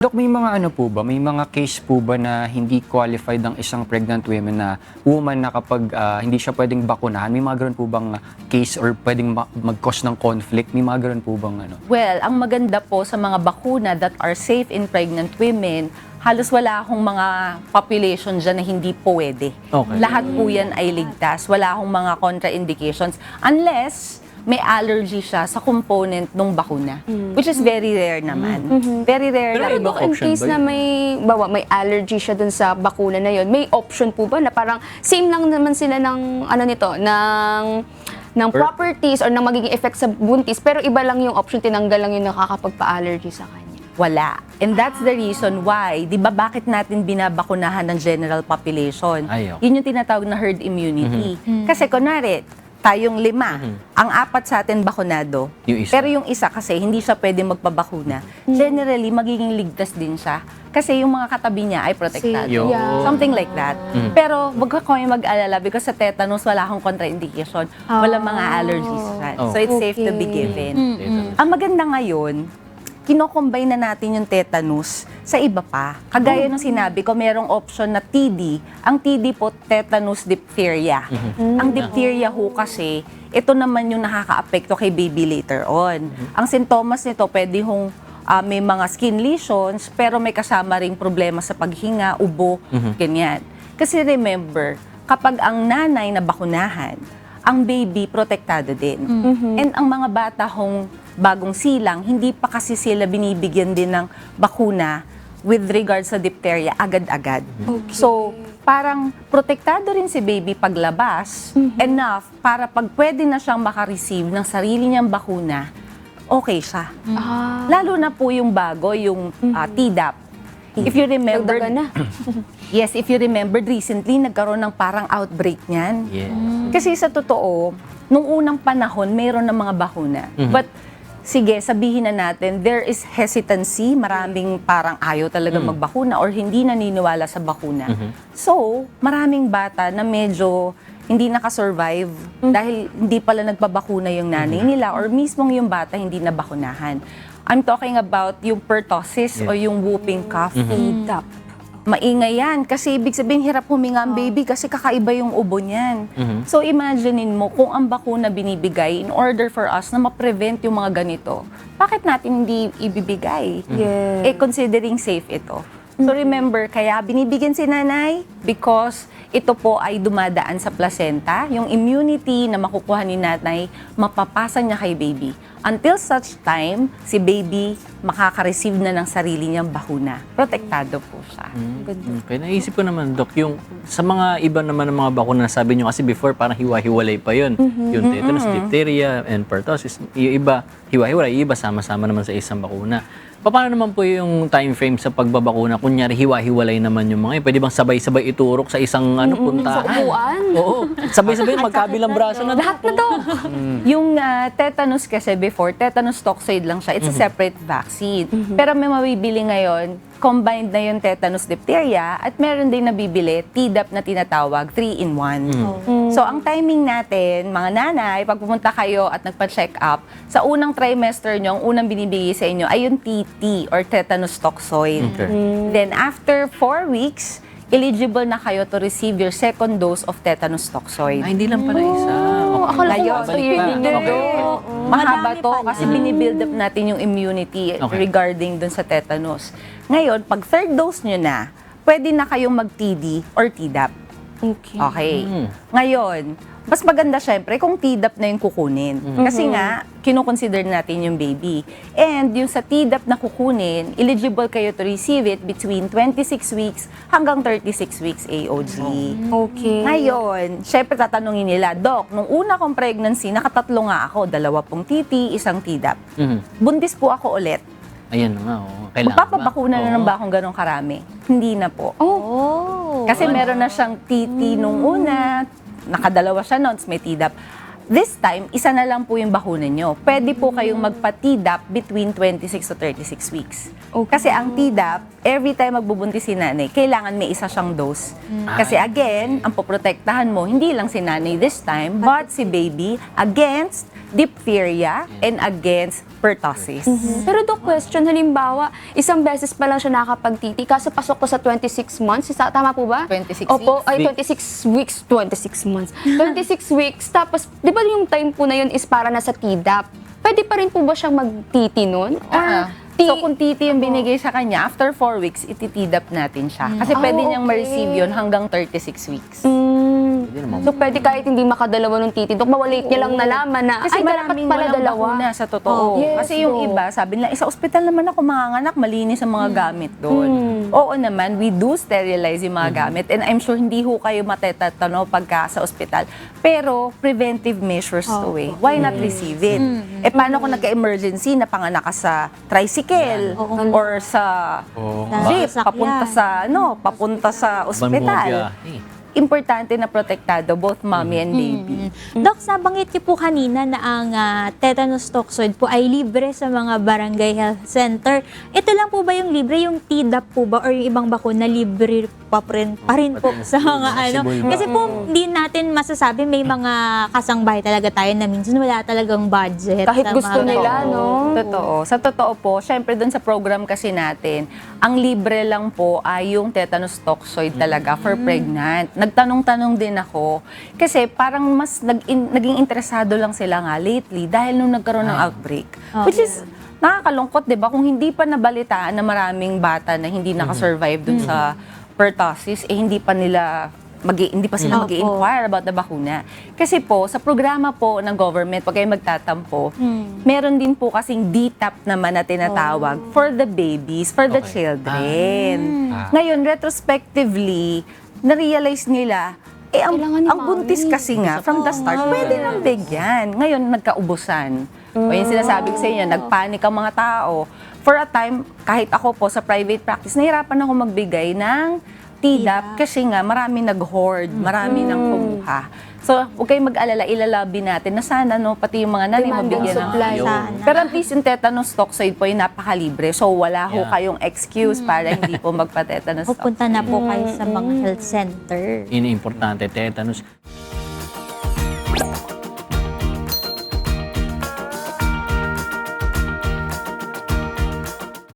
Dok, may mga ano po ba, may mga case po ba na hindi qualified ang isang pregnant woman na woman na kapag ah, hindi siya pwedeng bakunahan, may mga ganun po bang case or pwedeng ma- mag-cause ng conflict? May mga ganun po bang ano? Well, ang maganda po sa mga bakuna that are safe in pregnant women, halos wala akong mga population dyan na hindi pwede. Okay. Lahat po yan ay ligtas. Wala akong mga contraindications unless may allergy siya sa component ng bakuna. Which is very rare naman. Very rare Pero lang. iba Ano in case na may, bawa, may allergy siya dun sa bakuna na yon, may option po ba na parang same lang naman sila ng ano nito, ng ng Or- properties or ng magiging effect sa buntis, pero iba lang yung option, tinanggal lang yung nakakapagpa-allergy sa kanya. Wala. And that's the reason why, di ba bakit natin binabakunahan ng general population? Ay, okay. Yun yung tinatawag na herd immunity. Kasi kunwari, tayong lima, ang apat sa atin bakunado. Yung isa. Pero yung isa kasi, hindi siya pwede magpabakuna. Generally, magiging ligtas din siya. Kasi yung mga katabi niya ay protektado. Yeah. Something like that. Pero wag ko kayong mag-alala because sa tetanus, wala akong contraindication. Wala mga allergies dyan. Oh. So it's safe to be Okay. given. Tetanus. Ang maganda ngayon, kinocombine na natin yung tetanus sa iba pa. Kagaya ng sinabi ko, merong option na TD. Ang TD po, tetanus diphtheria. Ang diphtheria ho kasi, ito naman yung nakaka-apekto kay baby later on. Ang sintomas nito, pwede hong ah, may mga skin lesions, pero may kasama ring problema sa paghinga, ubo, ganyan. Kasi remember, kapag ang nanay na bakunahan, ang baby protektado din. And ang mga bata hong bagong silang, hindi pa kasi sila binibigyan din ng bakuna with regards sa diphtheria agad-agad. So, parang protektado rin si baby paglabas, enough para pag pwede na siyang makareceive ng sarili niyang bakuna, okay siya. Ah, Lalo na po yung bago, yung ah, Tdap. If you remember, na. yes, if you remembered recently, nagkaroon ng parang outbreak niyan. Yes. Kasi sa totoo, nung unang panahon, mayroon ng mga bakuna. But, sige, sabihin na natin, there is hesitancy, maraming parang ayaw talaga magbakuna or hindi naniniwala sa bakuna. So, maraming bata na medyo hindi nakasurvive dahil hindi pala nagpabakuna yung nanay nila or mismong yung bata hindi nabakunahan. I'm talking about yung pertussis o yung whooping cough. Tap. Maingay yan. Kasi ibig sabihin, hirap huminga ang baby kasi kakaiba yung ubo niyan. So imaginein mo, kung ang bakuna binibigay in order for us na ma-prevent yung mga ganito, bakit natin hindi ibibigay? Yes. Eh, considering safe ito. So remember, kaya binibigyan si nanay because ito po ay dumadaan sa placenta. Yung immunity na makukuha ni nanay, mapapasa niya kay baby. Until such time, si baby makaka-receive na ng sarili niyang bakuna. Protektado po siya. Okay, naisip ko naman, Doc, yung sa mga iba naman ng mga bakuna na sabi nyo kasi before parang hiwa-hiwalay pa yun. Yung tetanus, diphtheria, and pertussis. Yung iba, hiwa-hiwalay, iba sama-sama naman sa isang bakuna. Paano naman po yung time frame sa pagbabakuna? Kunyari, hiwa-hiwalay naman yung mga yun. Pwede bang sabay-sabay iturok sa isang ano, puntahan? Sa upuan? Oo. Sabay-sabay, magkabilang braso na. Lahat na to. Yung ah, tetanus kasi before, tetanus toxoid lang siya. It's a separate vaccine. Pero may mabibili ngayon, combined na yung tetanus diphtheria at meron din nabibili, Tdap na tinatawag, 3-in-1. So ang timing natin, mga nanay, pag pumunta kayo at nagpa-check up, sa unang trimester nyo, ang unang binibigay sa inyo ay yung TT or tetanus toxoid. Okay. Then after 4 weeks, eligible na kayo to receive your second dose of tetanus toxoid. Ay, hindi lang pala isa. Oh, akala ko once a year din yun. Okay. Oo. Mahaba Madami to pala. kasi binibuild up natin yung immunity Okay. regarding dun sa tetanus. Ngayon, pag third dose nyo na, pwede na kayong mag-TD or Tdap. Okay. Okay. Mm. Ngayon, mas maganda syempre kung Tdap na yung kukunin. Kasi nga, kinukonsider natin yung baby. And yung sa Tdap na kukunin, eligible kayo to receive it between 26 weeks hanggang 36 weeks AOG. Okay. Ngayon, syempre tatanungin nila, Doc, nung una kong pregnancy, nakatatlo nga ako, dalawa pong titi, isang Tdap. Mhm. Buntis po ako ulit. Ayan na nga, oo. Kailangan Magpapabakuna na ng ba akong ganong karami? Hindi na po. Oh. Kasi meron na siyang titi nung una, nakadalawa siya noon, may Tdap. This time, isa na lang po yung bakuna nyo. Pwede po kayong magpa-Tdap between 26 to 36 weeks. Okay. Kasi ang Tdap, every time magbubuntis si nanay, kailangan may isa siyang dose. Kasi again, ang poprotektahan mo, hindi lang si nanay this time, but si baby against diphtheria and against pertussis. Pero Dok, question, halimbawa, isang beses pa lang siya nakakapagtiti, kaso pasok ko sa 26 months, isa, tama po ba? 26 Opo, weeks. ay 26 weeks, 26 months. 26 weeks, tapos, di ba yung time po na yun is para nasa TDAP? Pwede pa rin po ba siyang magtiti nun? Or, Ah. ti- So kung titi yung binigay sa kanya, after 4 weeks, ititidap natin siya. Kasi Ah, pwede niyang okay. ma-receive yun hanggang 36 weeks. So, pwede kahit hindi makadalawa ng titi, Dok, mawalate niya lang nalaman na, Kasi ay, dapat maraming pala walang dalawa. bakuna sa totoo. Oh, yes, Kasi yung iba, sabi nila, "Eh, sa ospital naman ako manganganak, malinis ang mga gamit doon. Oo naman, we do sterilize yung mga gamit. And I'm sure hindi ho kayo matetatano pagka sa ospital. Pero preventive measures to eh. Why not receive it? Eh paano kung nagka-emergency, napanganak ka sa tricycle or sa Oo. jeep, Sasakyan. papunta sa, ano, papunta sa ospital. Banmobya. Importante na protektado both mommy and baby. Dok, nabanggit niyo po kanina na ang ah, tetanus toxoid po ay libre sa mga barangay health center. Ito lang po ba yung libre? Yung TDAP po ba or yung ibang bakuna libre pa, rin, pa rin po sa mga ano? Kasi po hindi natin masasabi may mga kasangbahay talaga tayo na minsan wala talagang budget. Kahit sa gusto mga nila, ganun. no? Totoo. Sa totoo po, syempre dun sa program kasi natin, ang libre lang po ay yung tetanus toxoid talaga for pregnant. Nagtanong-tanong din ako kasi parang mas nag naging interesado lang sila nga lately dahil nung nagkaroon ng outbreak. Which is nakakalungkot, 'di ba? Kung hindi pa nabalitaan na maraming bata na hindi nakasurvive dun sa pertussis, eh hindi pa nila mag hindi pa sila Opo. mag-inquire about the bakuna. Kasi po, sa programa po ng government, pag kayo magtatampo, meron din po kasing DTAP naman na tinatawag for the babies, for the children. Ah. Ngayon, retrospectively, na-realize nila, eh, ang, Kailangan ni ang buntis Mami. kasi nga, from the start, pwede nang bigyan. Ngayon, nagkaubusan. O yung sinasabi ko sa inyo, nagpanik ang mga tao. For a time, kahit ako po sa private practice, nahirapan ako magbigay ng TDAP kasi nga marami nag-hoard, marami nang kumuha. So, huwag kayong mag-alala, ilalabi natin na sana, no, pati yung mga nanay Demand and mabigyan ng supply. Sana. pero at least yung tetanus toxoid po ay napakalibre. So wala ho Yeah. kayong excuse para hindi po magpa-tetanus toxoid. Pupunta na po kayo sa mga health center. Ini importante, tetanus.